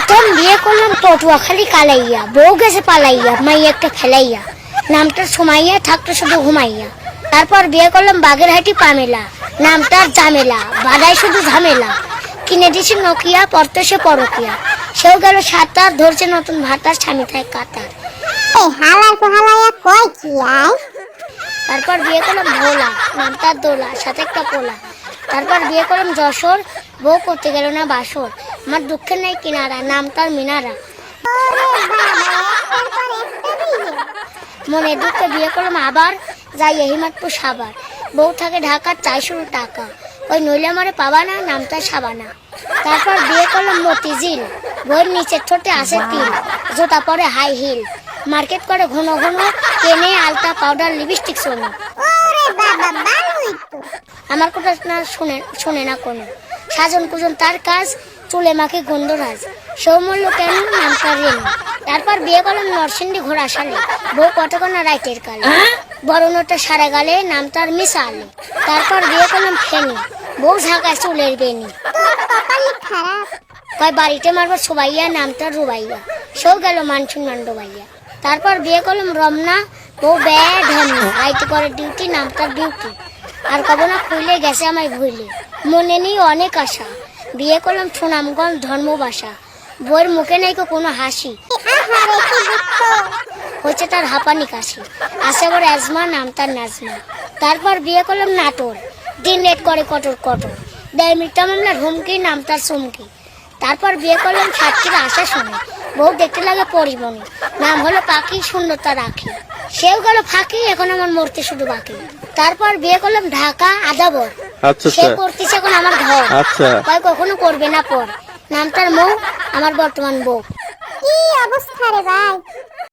প্রথম বিয়ে করলাম পটুয়াখালী কালাইয়া বউ গেছে পালাইয়া মাই একটা ফেলাইয়া। নামটা সুমাইয়া থাকতো শুধু ঘুমাইয়া। তারপর বিয়ে করলাম বাগেরহাটি পামেলা নামটার জামেলা বাদাই শুধু ঝামেলা। কিনে দিছি নকিয়া পড়তে সে পরকিয়া। সেও গেল সাঁতার ধরছে নতুন ভাতার স্বামী থাকে কাতার। তারপর বিয়ে করলাম ভোলা নামটার দোলা সাথে একটা পোলা। তারপর বিয়ে করলাম যশোর বউ করতে গেল না বাসর। আমার দুঃখের নাই কিনারা মিনারা পর একটা বিয়ে মনে দুঃখে বিয়ে করলাম, আবার যাই হিমাতপুর সাবার বউ থাকে ঢাকার চারশো টাকা। ওই নইলে আমারে পাবা না নামটা সাবানা। তারপর বিয়ে করলাম মতিঝিল। বইয়ের নিচের ঠোঁটে আসে তিল, জুতা পরে হাই হিল মার্কেট করে ঘন ঘন কেনে আলতা পাউডার লিপস্টিক শোনো আমার কথা না শুনে শোনে না কোনো। সাজন কুজন তার কাজ চুলে মাকে গন্ধরাজ। সৌমল্য কেন নামটা রেনু তারপর বিয়ে করলাম নরসিংদী ঘোড়া সালে বউ কতক্ষণা রাইটের কালে। বড় নোটা সারে গালে নাম তার মিশালে। তারপর বিয়ে করলাম ফেনি। বউ ঝাঁকায় চুলের বেনি তোর কয় বাড়িতে মারবো সবাইয়া নামটা রুবাইয়া। সেও গেল মানসুন মান্ডবাইয়া তারপর বিয়ে করলাম রমনা। বউ ব্যাড ধন্য রাইতে করে ডিউটি নামটার ডিউটি আর কব না খুইলে গেছে আমায় ভুলে মনে নেই অনেক আশা। বিয়ে করলাম সুনামগঞ্জ ধর্মবাসা। বইয়ের মুখে নেই কোনো হাসি। হচ্ছে তার হাঁপানি কাশি। আসে আবার অ্যাজমা, নাম তার নাজমা। তারপর বিয়ে করলাম নাটোর। দিন রেট করে কটর কটর দেয় মিথ্যা মামলার হুমকি, নাম তার চুমকি। তারপর বিয়ে করলাম সাতটির আশা শুনে। বউ দেখতে লাগে পরিমণি। নাম হলো পাখি সুন্দরতা রাখি। সেও গেল ফাঁকি, এখন আমার মরতে শুধু বাকি। তারপর বিয়ে করলাম ঢাকা, আদাবর। আচ্ছা সে আচ্ছা। করতেছে এখন আমার ঘর। আচ্ছা। কয় কখনো করবে না পর। নামটার মৌ আমার বর্তমান বউ। কি অবস্থা রে ভাই?